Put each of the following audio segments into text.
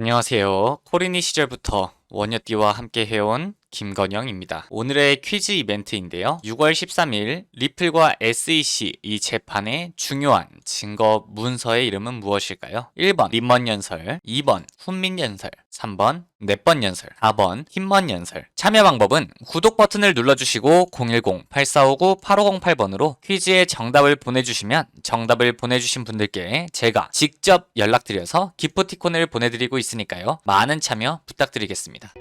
안녕하세요. 코리니 시절부터 원여띠와 함께 해온 김건영입니다. 오늘의 퀴즈 이벤트인데요. 6월 13일 리플과 SEC 이 재판의 중요한 증거 문서의 이름은 무엇일까요? 1번 림먼 연설, 2번 훈민 연설, 3번 넷번 연설, 4번 힘먼 연설. 참여 방법은 구독 버튼을 눌러주시고 010-8459-8508번으로 퀴즈의 정답을 보내주시면 정답을 보내주신 분들께 제가 직접 연락드려서 기프티콘을 보내드리고 있으니까요. 많은 참여 부탁드리겠습니다.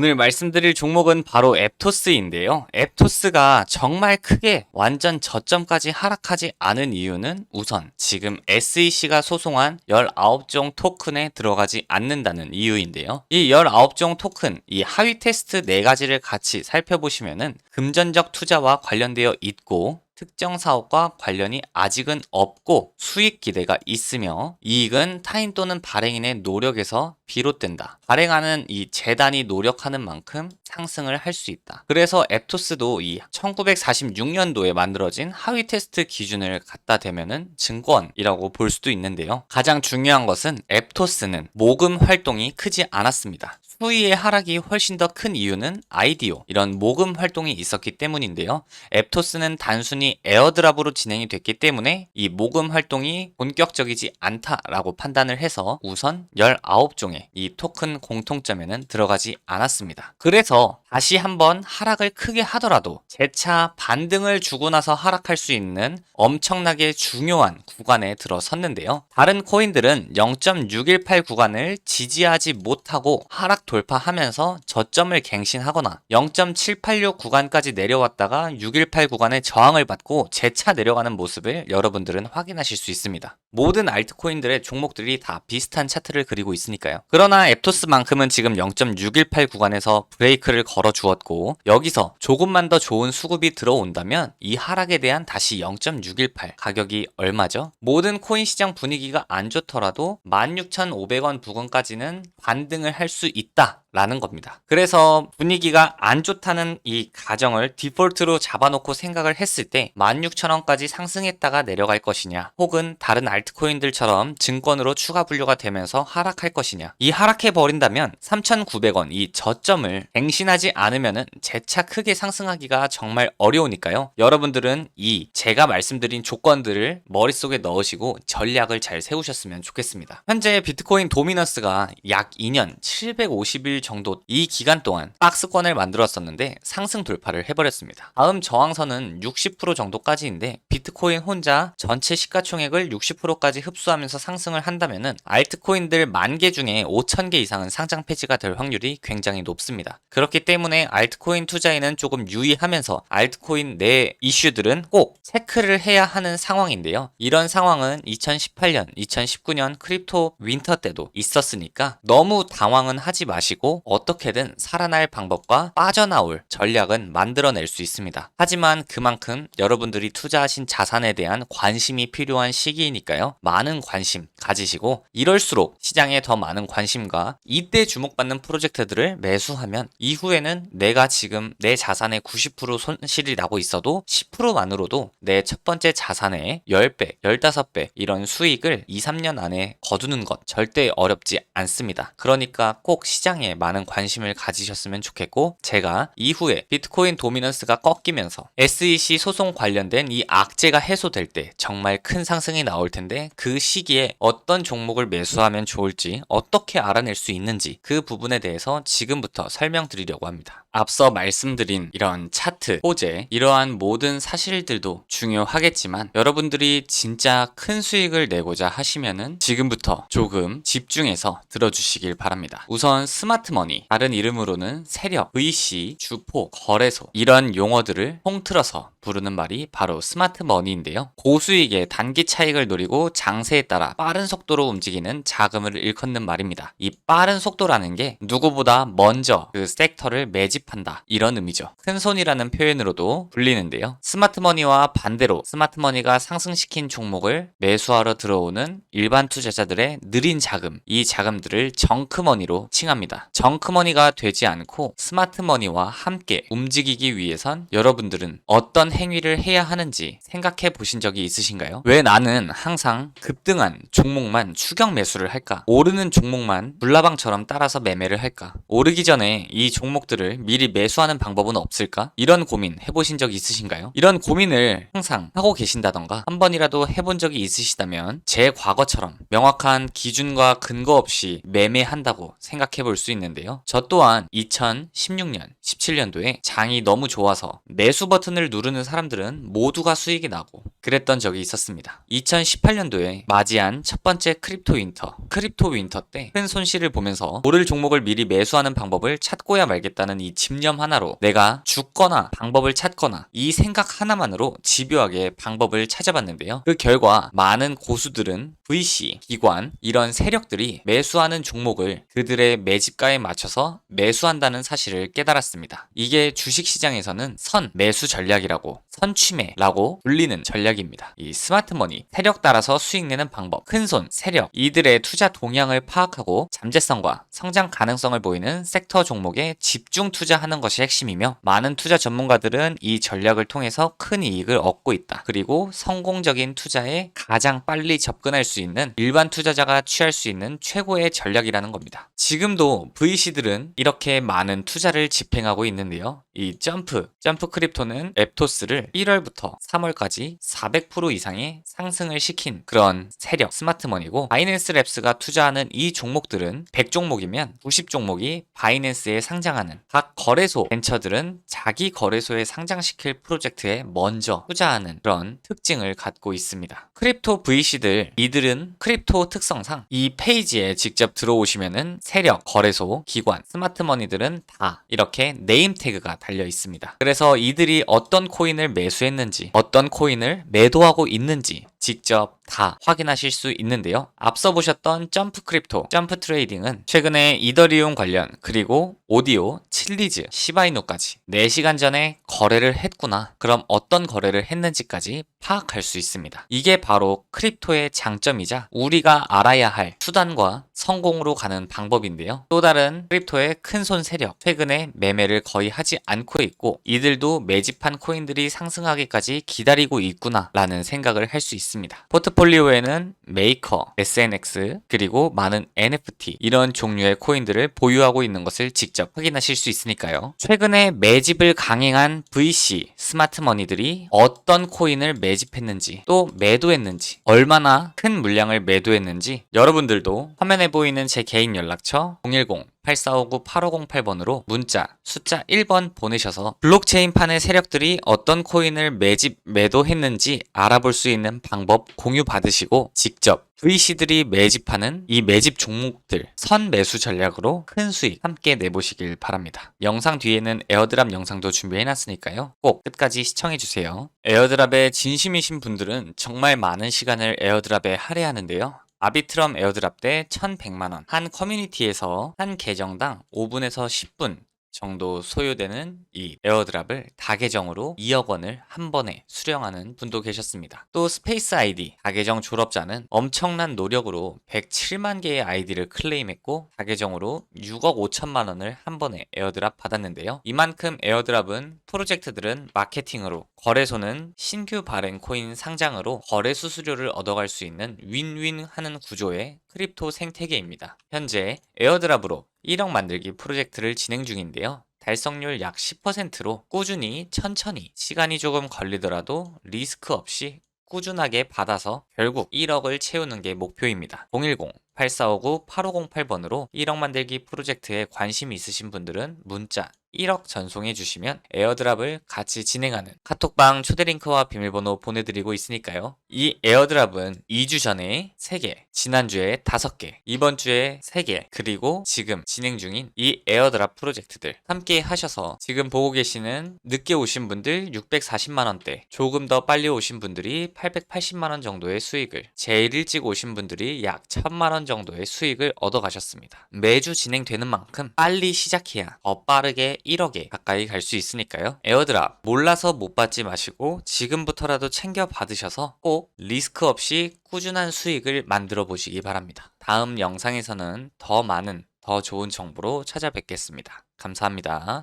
오늘 말씀드릴 종목은 바로 앱토스인데요. 앱토스가 정말 크게 완전 저점까지 하락하지 않은 이유는 우선 지금 SEC가 소송한 19종 토큰에 들어가지 않는다는 이유인데요. 이 19종 토큰, 이 하위 테스트 4가지를 같이 살펴보시면은 금전적 투자와 관련되어 있고 특정 사업과 관련이 아직은 없고 수익 기대가 있으며 이익은 타인 또는 발행인의 노력에서 비롯된다. 발행하는 이 재단이 노력하는 만큼 상승을 할 수 있다. 그래서 앱토스도 이 1946년도에 만들어진 하위 테스트 기준을 갖다 대면은 증권이라고 볼 수도 있는데요. 가장 중요한 것은 앱토스는 모금 활동이 크지 않았습니다. 수위의 하락이 훨씬 더 큰 이유는 아이디오 이런 모금 활동이 있었기 때문인데요. 앱토스는 단순히 에어드랍으로 진행이 됐기 때문에 이 모금 활동이 본격적이지 않다라고 판단을 해서 우선 19종의 이 토큰 공통점에는 들어가지 않았습니다. 그래서 다시 한번 하락을 크게 하더라도 재차 반등을 주고 나서 하락할 수 있는 엄청나게 중요한 구간에 들어섰는데요. 다른 코인들은 0.618 구간을 지지하지 못하고 하락 돌파하면서 저점을 갱신하거나 0.786 구간까지 내려왔다가 618 구간에 저항을 받고 재차 내려가는 모습을 여러분들은 확인하실 수 있습니다. 모든 알트코인들의 종목들이 다 비슷한 차트를 그리고 있으니까요. 그러나 앱토스만큼은 지금 0.618 구간에서 브레이크를 걸어 주었고 여기서 조금만 더 좋은 수급이 들어온다면 이 하락에 대한 다시 0.618 가격이 얼마죠? 모든 코인 시장 분위기가 안 좋더라도 16,500원 부근까지는 반등을 할 수 있다. 라는 겁니다. 그래서 분위기가 안 좋다는 이 가정을 디폴트로 잡아놓고 생각을 했을 때 16,000원까지 상승했다가 내려갈 것이냐 혹은 다른 알트코인들처럼 증권으로 추가 분류가 되면서 하락할 것이냐 이 하락해 버린다면 3,900원 이 저점을 갱신하지 않으면은 재차 크게 상승하기가 정말 어려우니까요. 여러분들은 이 제가 말씀드린 조건들을 머릿속에 넣으시고 전략을 잘 세우셨으면 좋겠습니다. 현재 비트코인 도미넌스가 약 2년 750일 정도 이 기간 동안 박스권을 만들었었는데 상승 돌파를 해버렸습니다. 다음 저항선은 60% 정도까지인데 비트코인 혼자 전체 시가총액을 60%까지 흡수하면서 상승을 한다면은 알트코인들 만 개 중에 5천 개 이상은 상장 폐지가 될 확률이 굉장히 높습니다. 그렇기 때문에 알트코인 투자에는 조금 유의하면서 알트코인 내 이슈들은 꼭 체크를 해야 하는 상황인데요. 이런 상황은 2018년, 2019년 크립토 윈터 때도 있었으니까 너무 당황은 하지 마시고 어떻게든 살아날 방법과 빠져나올 전략은 만들어낼 수 있습니다. 하지만 그만큼 여러분들이 투자하신 자산에 대한 관심이 필요한 시기이니까요. 많은 관심 가지시고 이럴수록 시장에 더 많은 관심과 이때 주목받는 프로젝트들을 매수하면 이후에는 내가 지금 내 자산의 90% 손실이 나고 있어도 10%만으로도 내 첫 번째 자산의 10배, 15배 이런 수익을 2, 3년 안에 거두는 것 절대 어렵지 않습니다. 그러니까 꼭 시장에 많은 관심을 가지셨으면 좋겠고 제가 이후에 비트코인 도미넌스가 꺾이면서 SEC 소송 관련된 이 악재가 해소될 때 정말 큰 상승이 나올 텐데 그 시기에 어떤 종목을 매수하면 좋을지 어떻게 알아낼 수 있는지 그 부분에 대해서 지금부터 설명드리려고 합니다. 앞서 말씀드린 이런 차트, 호재, 이러한 모든 사실들도 중요하겠지만 여러분들이 진짜 큰 수익을 내고자 하시면은 지금부터 조금 집중해서 들어주시길 바랍니다. 우선 스마트머니, 다른 이름으로는 세력, VC, 주포, 거래소 이런 용어들을 통틀어서 부르는 말이 바로 스마트머니인데요. 고수익의 단기 차익을 노리고 장세에 따라 빠른 속도로 움직이는 자금을 일컫는 말입니다. 이 빠른 속도라는 게 누구보다 먼저 그 섹터를 매집 매집한다. 이런 의미죠. 큰 손이라는 표현으로도 불리는데요. 스마트머니와 반대로 스마트머니가 상승시킨 종목을 매수하러 들어오는 일반 투자자들의 느린 자금, 이 자금들을 정크머니로 칭합니다. 정크머니가 되지 않고 스마트머니와 함께 움직이기 위해선 여러분들은 어떤 행위를 해야 하는지 생각해 보신 적이 있으신가요? 왜 나는 항상 급등한 종목만 추격 매수를 할까? 오르는 종목만 불나방처럼 따라서 매매를 할까? 오르기 전에 이 종목들을 미리 매수하는 방법은 없을까? 이런 고민 해보신 적 있으신가요? 이런 고민을 항상 하고 계신다던가 한 번이라도 해본 적이 있으시다면 제 과거처럼 명확한 기준과 근거 없이 매매한다고 생각해 볼 수 있는데요. 저 또한 2016년, 17년도에 장이 너무 좋아서 매수 버튼을 누르는 사람들은 모두가 수익이 나고 그랬던 적이 있었습니다. 2018년도에 맞이한 첫 번째 크립토 윈터, 크립토 윈터 때 큰 손실을 보면서 오를 종목을 미리 매수하는 방법을 찾고야 말겠다는 이 집념 하나로 내가 죽거나 방법을 찾거나 이 생각 하나만으로 집요하게 방법을 찾아봤는데요. 그 결과 많은 고수들은 VC, 기관 이런 세력들이 매수하는 종목을 그들의 매집가에 맞춰서 매수한다는 사실을 깨달았습니다. 이게 주식시장에서는 선 매수 전략이라고 선취매라고 불리는 전략입니다. 이 스마트머니, 세력 따라서 수익 내는 방법, 큰손, 세력 이들의 투자 동향을 파악하고 잠재성과 성장 가능성을 보이는 섹터 종목에 집중 투자 하는 것이 핵심이며 많은 투자 전문가들은 이 전략을 통해서 큰 이익을 얻고 있다. 그리고 성공적인 투자에 가장 빨리 접근할 수 있는 일반 투자자가 취할 수 있는 최고의 전략이라는 겁니다. 지금도 VC들은 이렇게 많은 투자를 집행하고 있는데요. 이 점프, 점프 크립토는 앱토스를 1월부터 3월까지 400% 이상의 상승을 시킨 그런 세력 스마트머니고 바이낸스 랩스가 투자하는 이 종목들은 100종목이면 90종목이 바이낸스에 상장하는 각 거래소 벤처들은 자기 거래소에 상장시킬 프로젝트에 먼저 투자하는 그런 특징을 갖고 있습니다. 크립토 VC들 이들은 크립토 특성상 이 페이지에 직접 들어오시면은 세력, 거래소, 기관, 스마트머니들은 다 이렇게 네임 태그가 달려 있습니다. 그래서 이들이 어떤 코인을 매수했는지, 어떤 코인을 매도하고 있는지 직접 다 확인하실 수 있는데요. 앞서 보셨던 점프 크립토, 점프 트레이딩은 최근에 이더리움 관련 그리고 오디오, 칠리즈, 시바이누까지 4시간 전에 거래를 했구나. 그럼 어떤 거래를 했는지까지 파악할 수 있습니다. 이게 바로 크립토의 장점이자 우리가 알아야 할 수단과 성공으로 가는 방법인데요. 또 다른 크립토의 큰손 세력, 최근에 매매를 거의 하지 않고 있고 이들도 매집한 코인들이 상승하기까지 기다리고 있구나 라는 생각을 할 수 있습니다. 포트폴리오에는 메이커, SNX, 그리고 많은 NFT 이런 종류의 코인들을 보유하고 있는 것을 직접 확인하실 수 있으니까요. 최근에 매집을 강행한 VC, 스마트머니들이 어떤 코인을 매집했는지 또 매도했는지 얼마나 큰 물량을 매도했는지 여러분들도 화면에 보이는 제 개인 연락처 010 8459-8508번으로 문자 숫자 1번 보내셔서 블록체인판의 세력들이 어떤 코인을 매집 매도했는지 알아볼 수 있는 방법 공유 받으시고 직접 VC들이 매집하는 이 매집 종목들 선 매수 전략으로 큰 수익 함께 내보시길 바랍니다. 영상 뒤에는 에어드랍 영상도 준비해놨으니까요. 꼭 끝까지 시청해주세요. 에어드랍에 진심이신 분들은 정말 많은 시간을 에어드랍에 할애하는데요. 아비트럼 에어드랍 때 1100만원. 한 커뮤니티에서 한 계정당 5분에서 10분 정도 소요되는 이 에어드랍을 다계정으로 2억 원을 한 번에 수령하는 분도 계셨습니다. 또 스페이스 아이디 다계정 졸업자는 엄청난 노력으로 107만 개의 아이디를 클레임했고 다계정으로 6억 5천만 원을 한 번에 에어드랍 받았는데요. 이만큼 에어드랍은 프로젝트들은 마케팅으로 거래소는 신규 발행 코인 상장으로 거래 수수료를 얻어갈 수 있는 윈윈 하는 구조의 크립토 생태계입니다. 현재 에어드랍으로 1억 만들기 프로젝트를 진행 중인데요. 달성률 약 10%로 꾸준히 천천히 시간이 조금 걸리더라도 리스크 없이 꾸준하게 받아서 결국 1억을 채우는 게 목표입니다. 010 8459-8508번으로 1억 만들기 프로젝트에 관심 있으신 분들은 문자 1억 전송해 주시면 에어드랍을 같이 진행하는 카톡방 초대링크와 비밀번호 보내드리고 있으니까요. 이 에어드랍은 2주 전에 3개, 지난주에 5개, 이번 주에 3개, 그리고 지금 진행 중인 이 에어드랍 프로젝트들 함께 하셔서 지금 보고 계시는 늦게 오신 분들 640만원대, 조금 더 빨리 오신 분들이 880만원 정도의 수익을, 제일 일찍 오신 분들이 약 1000만원 정도의 수익을 얻어 가셨습니다. 매주 진행되는 만큼 빨리 시작해야 더 빠르게 1억에 가까이 갈 수 있으니까요. 에어드랍 몰라서 못 받지 마시고 지금부터라도 챙겨 받으셔서 꼭 리스크 없이 꾸준한 수익을 만들어 보시기 바랍니다. 다음 영상에서는 더 많은 더 좋은 정보로 찾아뵙겠습니다. 감사합니다.